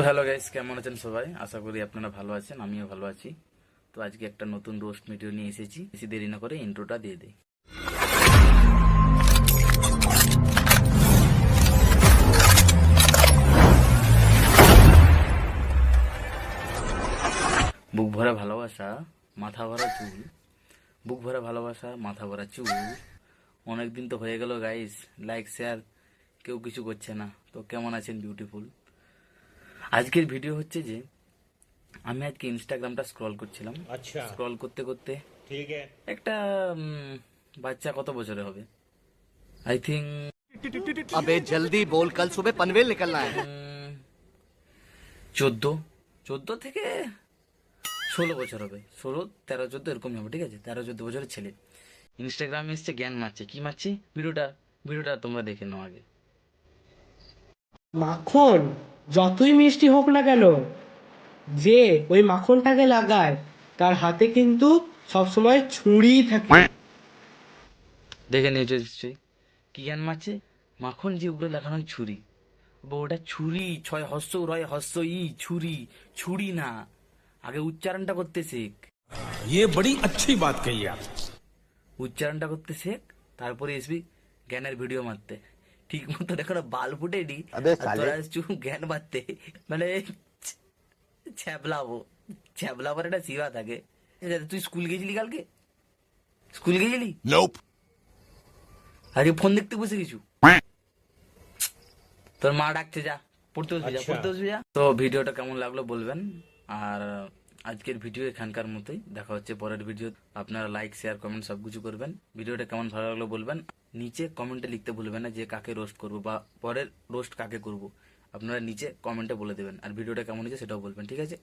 তো hello guys কেমন আছেন সবাই? আশা করি আপনারা ভালো আছেন, আমিও ভালো আছি। তো আজকে একটা নতুন রোস্ট ভিডিও নিয়ে এসেছি, বেশি দেরি না করে ইন্ট্রোটা দিয়ে দিই। বুক ভরা ভালোবাসা, মাথা ভরা চুল। বুক ভরা ভালোবাসা, মাথা ভরা চুল। অনেকদিন তো হয়ে গেল গাইস লাইক শেয়ার কেউ কিছু করছে না। তো কেমন আছেন বিউটিফুল আজকের ভিডিও হচ্ছে যে আমি আজকে ইনস্টাগ্রামটা স্ক্রল করছিলাম। আচ্ছা। স্ক্রল করতে করতে ঠিক একটা বাচ্চা কত বছরে হবে? আই থিঙ্ক আবে জলদি বল কাল সুবে পনভেল নিকলনা হ্যায়। 14 14 থেকে 16 বছর হবে। 16 13 14 এরকম হবে ঠিক আছে? 13 14 বছরের ছেলে। ইনস্টাগ্রামে এসেছে জ্ঞান মারছে। কি মারছে? ভিডিওটা ভিডিওটা তোমরা দেখে নাও আগে। মাখন? যতই মিষ্টি হোক না কেন যে ওই মাখনটাকে লাগায় তার হাতে কিন্তু সবসময় ছুরি থাকে দেখে নিয়েছো নিশ্চয়ই কি জ্ঞান মারছে মাখন যে উপরে লাগানো ছুরি ওটা ছুরি ছয় হস্য রয় হস্য ই ছুরি ছুরি না আগে উচ্চারণটা করতে শেখ ये बड़ी अच्छी बात कही आप উচ্চারণটা করতে শেখ তারপরে আসবি জ্ঞানের ভিডিও মারতে ঠিক মতো দেখো না বাল ফুটেনি। আর তোরা আসছু জ্ঞান মারতে মানে ছ্যাবলাবো। ছ্যাবলাবার একটা সিবা থাকে। তুই স্কুল গেছিলি কালকে? স্কুল গেছিলি? আজকে ফোন দেখতে বসে কিছু তোর মা ডাকছে যা। পড়তে বসবি যা আচ্ছা। পড়তে বসবি যা। তো ভিডিওটা কেমন লাগল বলবেন। আর আজকের ভিডিও এখানকার মতোই। দেখা হচ্ছে পরের ভিডিও। আপনারা লাইক শেয়ার কমেন্ট সবকিছু করবেন। ভিডিওটা কেমন ভালো লাগল বলবেন। নিচে কমেন্টে লিখতে ভুলবেন না যে কাকে রোস্ট করব বা পরের রোস্ট কাকে করব। আপনারা নিচে কমেন্টে বলে দেবেন। আর ভিডিওটা কেমন হয়েছে সেটাও বলবেন, ঠিক আছে?